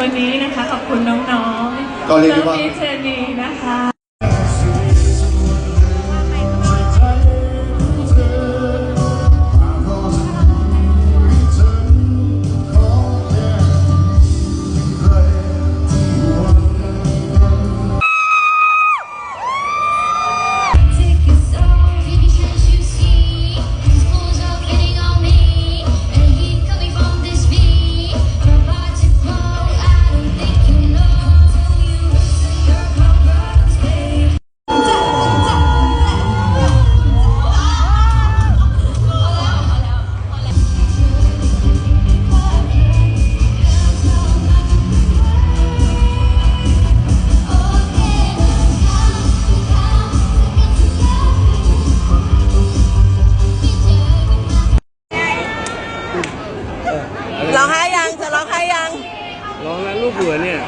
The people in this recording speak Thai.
วันนี้นะคะ ขอบคุณน้องๆก็เรียกได้ว่าน้องพีเจนีนะคะ ร้องไห้ยังจะร้องไห้ยัง ร้องแล้วลูกเบื่อเนี่ย